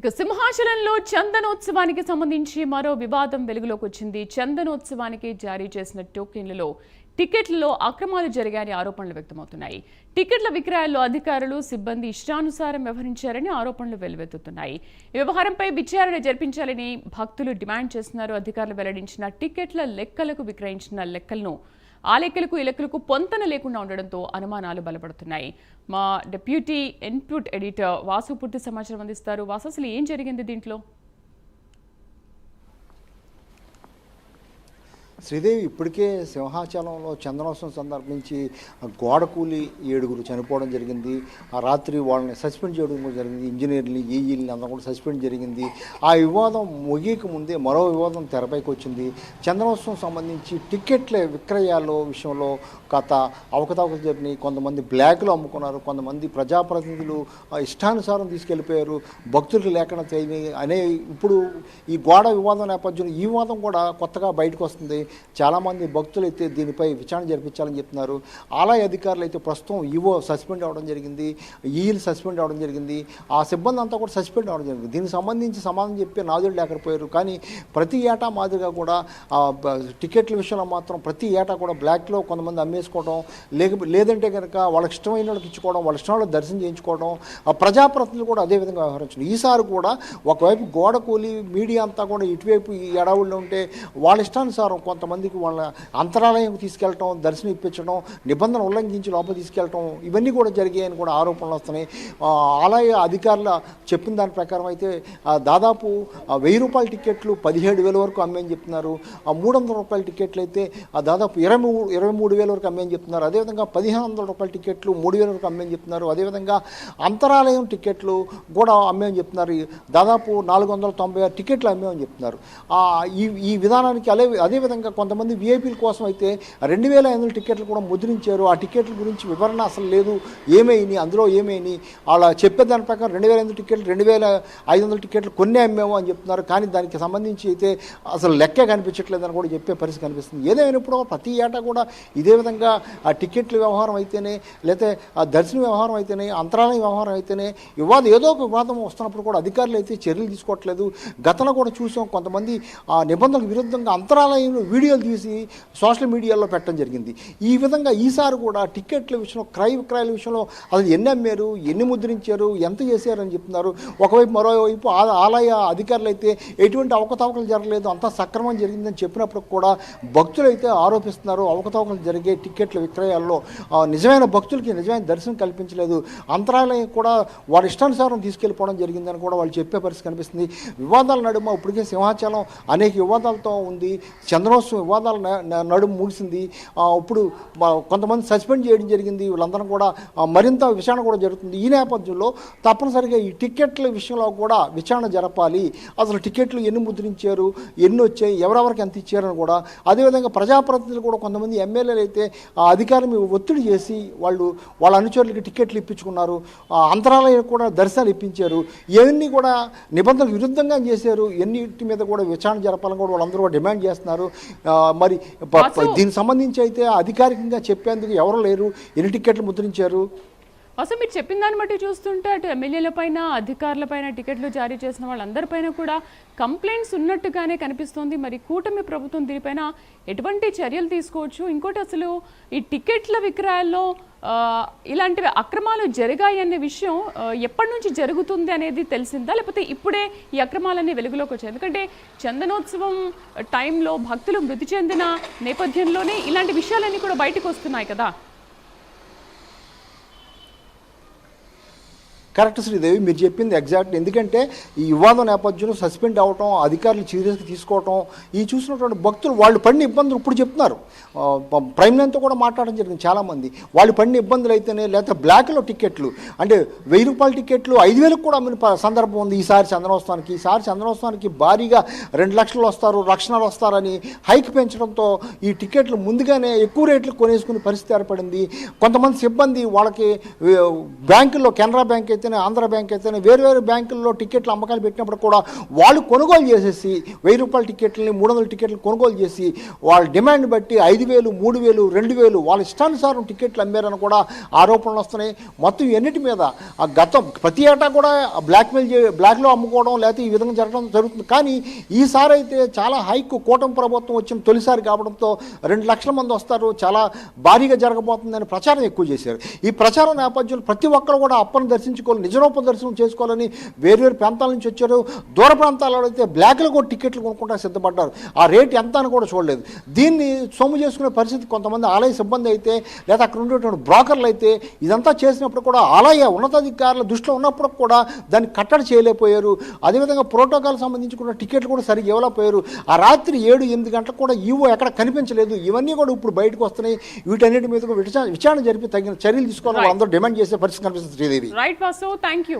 ఇక సింహాచలంలో చందనోత్సవానికి సంబంధించి మరో వివాదం వెలుగులోకి వచ్చింది. చందనోత్సవానికి జారీ చేసిన టోకెన్లలో టికెట్లలో అక్రమాలు జరిగాయని ఆరోపణలు వ్యక్తమవుతున్నాయి. టికెట్ల విక్రయాల్లో అధికారులు సిబ్బంది ఇష్టానుసారం వ్యవహరించారని ఆరోపణలు వెల్లువెత్తుతున్నాయి వ్యవహారంపై విచారణ జరిపించాలని భక్తులు డిమాండ్ చేస్తున్నారు. అధికారులు వెల్లడించిన టికెట్ల లెక్కలకు విక్రయించిన లెక్కలను ఆ లెక్కలకు ఈ లెక్కలకు పొంతన లేకుండా ఉండడంతో అనుమానాలు బలపడుతున్నాయి. మా డెప్యూటీ ఇన్పుట్ ఎడిటర్ వాసు పూర్తి సమాచారం అందిస్తారు. వాసు అసలు ఏం జరిగింది దీంట్లో? శ్రీదేవి ఇప్పటికే సింహాచలంలో చందనోత్సవం సందర్భించి గోడ కూలి ఏడుగురు చనిపోవడం జరిగింది. ఆ రాత్రి వాళ్ళని సస్పెండ్ చేయడం కూడా జరిగింది. ఇంజనీర్లు ఈఈల్ని అందరూ కూడా సస్పెండ్ జరిగింది. ఆ వివాదం ముగియక ముందే మరో వివాదం తెరపైకి వచ్చింది. చందనోత్సవం సంబంధించి టికెట్ల విక్రయాల విషయంలో గత అవకతవకలు జరిగినాయి. కొంతమంది బ్లాక్లు అమ్ముకున్నారు. కొంతమంది ప్రజాప్రతినిధులు ఇష్టానుసారం తీసుకెళ్ళిపోయారు భక్తులకు లేకుండా చేయని అనే ఇప్పుడు ఈ గోడ వివాదం నేపథ్యంలో ఈ వివాదం కూడా కొత్తగా బయటకు వస్తుంది. చాలామంది భక్తులు అయితే దీనిపై విచారణ జరిపించాలని చెప్తున్నారు. ఆలయ అధికారులు అయితే ప్రస్తుతం ఈవో సస్పెండ్ అవ్వడం జరిగింది. ఈఈలు సస్పెండ్ అవ్వడం జరిగింది. ఆ సిబ్బంది అంతా కూడా సస్పెండ్ అవ్వడం జరిగింది. దీనికి సంబంధించి సమాధానం చెప్పి నాదులు లేకపోయారు. కానీ ప్రతి ఏటా మాదిరిగా కూడా టికెట్ల విషయంలో మాత్రం ప్రతి ఏటా కూడా బ్లాక్లో కొంతమంది అమ్మేసుకోవడం లేక లేదంటే కనుక వాళ్ళకి ఇష్టమైన వాళ్ళకి ఇచ్చుకోవడం వాళ్ళ ఇష్టం వాళ్ళకి దర్శనం చేయించుకోవడం ఆ ప్రజాప్రతినిధులు కూడా అదే విధంగా వ్యవహరించారు ఈసారి కూడా ఒకవైపు గోడ కూలి మీడియా అంతా కూడా ఇటువైపు ఈ ఎడవుల్లో ఉంటే వాళ్ళ ఇష్టానుసారం కొంత కొంతమందికి వాళ్ళ అంతరాలయం తీసుకెళ్ళటం దర్శనం ఇప్పించడం నిబంధన ఉల్లంఘించి లోపల తీసుకెళ్ళటం ఇవన్నీ కూడా జరిగాయని కూడా ఆరోపణలు వస్తున్నాయి. ఆలయ అధికారుల చెప్పిన దాని ప్రకారం అయితే దాదాపు వెయ్యి రూపాయల టికెట్లు పదిహేడు వేల వరకు అమ్మేని చెప్తున్నారు. ఆ మూడు వందల రూపాయల టికెట్లు అయితే ఆ, దాదాపు ఇరవై మూడు ఇరవై మూడు వేల వరకు అమ్మేని చెప్తున్నారు. అదేవిధంగా పదిహేను వందల రూపాయల టికెట్లు మూడు వేల వరకు అమ్మేని చెప్తున్నారు. అదేవిధంగా అంతరాలయం టికెట్లు కూడా అమ్మేమని చెప్తున్నారు. దాదాపు నాలుగు వందల తొంభై ఆరు టికెట్లు అమ్మేమని చెప్తున్నారు. ఈ ఈ విధానానికి అదే అదేవిధంగా కొంతమంది విఐపీల కోసం అయితే రెండు వేల ఐదు వందల టికెట్లు కూడా ముద్రించారు. ఆ టికెట్ల గురించి వివరణ అసలు లేదు. ఏమైంది? అందులో ఏమైంది? అలా చెప్పే దాని ప్రకారం రెండు వేల ఐదు టికెట్లు రెండు వేల ఐదు వందల టికెట్లు కొన్నే అమ్మేమో అని చెప్తున్నారు. కానీ దానికి సంబంధించి అయితే అసలు లెక్కే కనిపించట్లేదని కూడా చెప్పే పరిస్థితి కనిపిస్తుంది. ఏదేమైనప్పుడు ప్రతి ఏటా కూడా ఇదే విధంగా ఆ టికెట్ల వ్యవహారం అయితేనే లేకపోతే ఆ దర్శన వ్యవహారం అయితేనే అంతరాలయ వ్యవహారం అయితేనే వివాదం ఏదో ఒక వివాదం వస్తున్నప్పుడు కూడా అధికారులు అయితే చర్యలు తీసుకోవట్లేదు. గతంలో కూడా చూసాం కొంతమంది ఆ నిబంధనలకు విరుద్ధంగా అంతరాలయంలో వీడియోలు తీసి సోషల్ మీడియాలో పెట్టడం జరిగింది. ఈ విధంగా ఈసారి కూడా టికెట్ల విషయంలో క్రయ విక్రయాల విషయంలో అసలు ఎన్ని అమ్మారు ఎన్ని ముద్రించారు ఎంత చేశారు అని చెప్తున్నారు. ఒకవైపు మరోవైపు ఆ- ఆలయ అధికారులు అయితే ఎటువంటి అవకతవకలు జరగలేదు అంతా సక్రమం జరిగిందని చెప్పినప్పుడు కూడా భక్తులు అయితే ఆరోపిస్తున్నారు. అవకతవకలు జరిగే టికెట్ల విక్రయాల్లో నిజమైన భక్తులకి నిజమైన దర్శనం కల్పించలేదు. అంతరాలయం కూడా వారి ఇష్టానుసారం తీసుకెళ్ళిపోవడం జరిగిందని కూడా వాళ్ళు చెప్పే పరిస్థితి కనిపిస్తుంది. వివాదాల నడుమ ఇప్పటికే సింహాచలం అనేక వివాదాలతో ఉంది. చంద్రోత్సవం వివాదాల వివాదాలు నడుము ముగిసింది. ఇప్పుడు కొంతమంది సస్పెండ్ చేయడం జరిగింది. వీళ్ళందరం కూడా మరింత విచారణ కూడా జరుగుతుంది. ఈ నేపథ్యంలో తప్పనిసరిగా ఈ టికెట్ల విషయంలో కూడా విచారణ జరపాలి. అసలు టికెట్లు ఎన్ని ముద్రించారు? ఎన్ని వచ్చాయి? ఎవరెవరికి ఎంత ఇచ్చారని కూడా. అదేవిధంగా ప్రజాప్రతినిధులు కూడా కొంతమంది ఎమ్మెల్యేలు అయితే అధికారం ఒత్తిడి చేసి వాళ్ళు వాళ్ళ అనుచరులకి టికెట్లు ఇప్పించుకున్నారు. అంతరాలయం కూడా దర్శనాలు ఇప్పించారు. ఇవన్నీ కూడా నిబంధనలకు విరుద్ధంగా చేశారు? ఎన్నిటి మీద కూడా విచారణ జరపాలని కూడా వాళ్ళందరూ కూడా డిమాండ్ చేస్తున్నారు. మరి. దీనికి సంబంధించి అయితే అధికారికంగా చెప్పేందుకు ఎవరు లేరు? ఎన్ని టికెట్లు ముద్రించారు? అసలు మీరు చెప్పిన దాన్ని బట్టి చూస్తుంటే అటు ఎమ్మెల్యేల పైన అధికారుల పైన టికెట్లు జారీ చేసిన వాళ్ళందరిపైన కూడా కంప్లైంట్స్ ఉన్నట్టుగానే కనిపిస్తోంది. మరి కూటమి ప్రభుత్వం దీనిపైన ఎటువంటి చర్యలు తీసుకోవచ్చు? ఇంకోటి అసలు ఈ టికెట్ల విక్రయాల్లో ఇలాంటివి అక్రమాలు జరిగాయి అనే విషయం ఎప్పటి నుంచి జరుగుతుంది అనేది తెలిసిందా? లేకపోతే ఇప్పుడే ఈ అక్రమాలన్నీ వెలుగులోకి వచ్చాయి. ఎందుకంటే చందనోత్సవం టైంలో భక్తులు మృతి చెందిన నేపథ్యంలోనే ఇలాంటి విషయాలన్నీ కూడా బయటకు వస్తున్నాయి కదా. కరెక్ట్ శ్రీదేవి మీరు చెప్పింది ఎగ్జాక్ట్ ఎందుకంటే ఈ వివాదం నేపథ్యంలో సస్పెండ్ అవ్వటం అధికారులు సీరియస్గా తీసుకోవటం ఈ చూసినటువంటి భక్తులు వాళ్ళు పడిన ఇబ్బందులు ఇప్పుడు చెప్తున్నారు. ప్రైమ్ లైన్తో కూడా మాట్లాడడం జరిగింది చాలామంది. వాళ్ళు పడిన ఇబ్బందులు అయితేనే లేకపోతే బ్లాక్లో టికెట్లు అంటే వెయ్యి రూపాయల టికెట్లు ఐదు వేలకు కూడా అమ్మిన సందర్భం ఉంది ఈసారి చంద్రోత్సవానికి ఈసారి చంద్రోత్సవానికి భారీగా రెండు లక్షలు వస్తారు లక్షణాలు వస్తారని హైక్ పెంచడంతో ఈ టికెట్లు ముందుగానే ఎక్కువ రేట్లు కొనేసుకునే పరిస్థితి ఏర్పడింది. కొంతమంది సిబ్బంది వాళ్ళకి బ్యాంకుల్లో కెనరా బ్యాంక్ అయితేనే ఆంధ్ర బ్యాంక్ అయితేనే వేరు వేరు బ్యాంకుల్లో టికెట్లు అమ్మకాలు పెట్టినప్పుడు కూడా వాళ్ళు కొనుగోలు చేసేసి వెయ్యి రూపాయల టికెట్లని మూడు వందల టికెట్లు కొనుగోలు చేసి వాళ్ళ డిమాండ్ బట్టి ఐదు వేలు మూడు వేలు రెండు వేలు వాళ్ళ ఇష్టానుసారం టికెట్లు అమ్మారని కూడా ఆరోపణలు వస్తున్నాయి. మొత్తం ఎన్నిటి మీద ఆ గతం ప్రతి ఏటా కూడా బ్లాక్మెయిల్ చే బ్లాక్లో అమ్ముకోవడం లేకపోతే ఈ విధంగా జరగడం జరుగుతుంది. కానీ ఈసారి అయితే చాలా హైక్ కూటమి ప్రభుత్వం వచ్చిన తొలిసారి కావడంతో రెండు లక్షల మంది వస్తారు. చాలా భారీగా జరగబోతుందని ప్రచారం ఎక్కువ చేశారు. ఈ ప్రచారం నేపథ్యంలో ప్రతి ఒక్కరు కూడా అప్పను దర్శించుకోవాలి నిజరూప దర్శనం చేసుకోవాలని వేరువేరు ప్రాంతాల నుంచి వచ్చారు. దూర ప్రాంతాలలో అయితే బ్లాక్లో కూడా టికెట్లు కొనుక్కుంటా సిద్ధపడ్డారు. ఆ రేట్ ఎంత అని కూడా చూడలేదు. దీన్ని సొమ్ము చేసుకునే పరిస్థితి కొంతమంది ఆలయ సిబ్బంది అయితే లేదా అక్కడ ఉండేటువంటి బ్రోకర్లు అయితే ఇదంతా చేసినప్పుడు కూడా ఆలయ ఉన్నతాధికారుల దృష్టిలో ఉన్నప్పుడు కూడా దాన్ని కట్టడి చేయలేకపోయారు. అదేవిధంగా ప్రోటోకాల్ సంబంధించుకున్న టికెట్లు కూడా సరిగ్గా ఇవ్వలేకపోయారు. ఆ రాత్రి ఏడు ఎనిమిది గంటలకు కూడా ఈవో ఎక్కడ కనిపించలేదు. ఇవన్నీ కూడా ఇప్పుడు బయటకు వస్తున్నాయి. వీటన్నిటి మీద విచారణ జరిపి తగిన చర్యలు తీసుకోవాలని. అందరూ డిమాండ్ చేసే పరిస్థితి కనిపిస్తుంది Sridevi. Right Vasu thank you